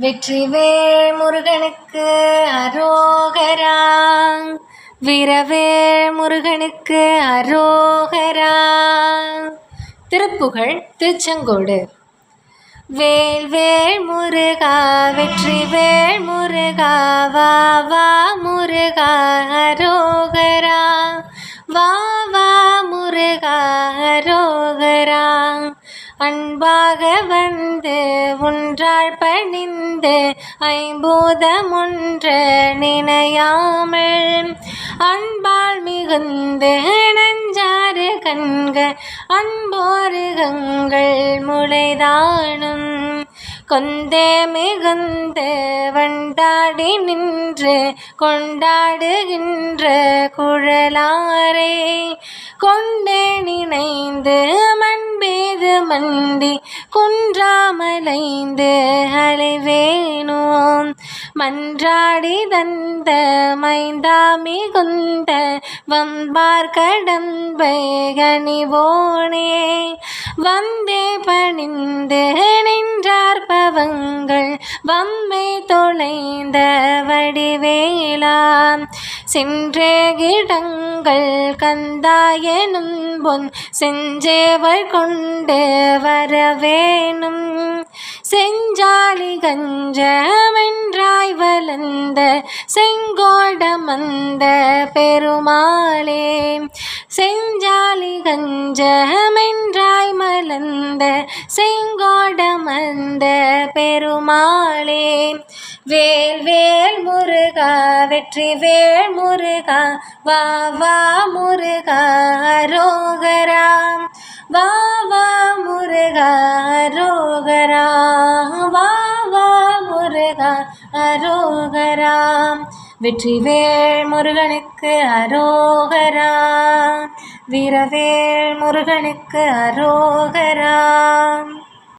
வெற்றிவேல் முருகனுக்கு அரோகரா. வீரவேல் முருகனுக்கு அரோகரா. திருப்புகழ் திருச்செங்கோடு. வேல் வேல் முருகா வெற்றிவேல் முருகா வா வா முருகா அரோகரா. வா வா முருகா அரோகரா. அன்பாக வந்து ஒன்றாள் பணிந்து ஐம்பூதமொன்று நினையாமல். அன்பால் மிகுந்து நஞ்சாறு கண்கள் அன்போருகங்கள் முளைதானும். கொந்தே மிகுந்து வண்டாடி நின்று கொண்டாடுகின்ற குழலாரே கொண்டே நினைந்து மண்பேது மண்டி குன்றாமலைந்து அலைவேணுவோம். மன்றாடி தந்த மைந்தா மிகுந்த வம்பார் கடம்பை கனிவோனே. வந்தே பணிந்து நின்றார் வம்மை தொலைந்த வடிவேலாம். சென்றே கிடங்கள் கந்தாயனும் பொன் செஞ்சேவள் கொண்டு வரவேணும். செஞ்சாலி கஞ்சமென்றாய் வளர்ந்த செங்கோடமந்த பெருமாளே. செஞ்சாலி கஞ்சமென்றாய் மலர்ந்த செங்கோடமந்த பெருமாளே வேல் வேல் முருகா வெற்றி வேல் முருகா வா வா முருகா அரோகரா. வா வா முருகா அரோகரா. வா வா முருகா அரோகரா. வெற்றிவேல் முருகனுக்கு அரோகரா. வீரவேல் முருகனுக்கு அரோகரா.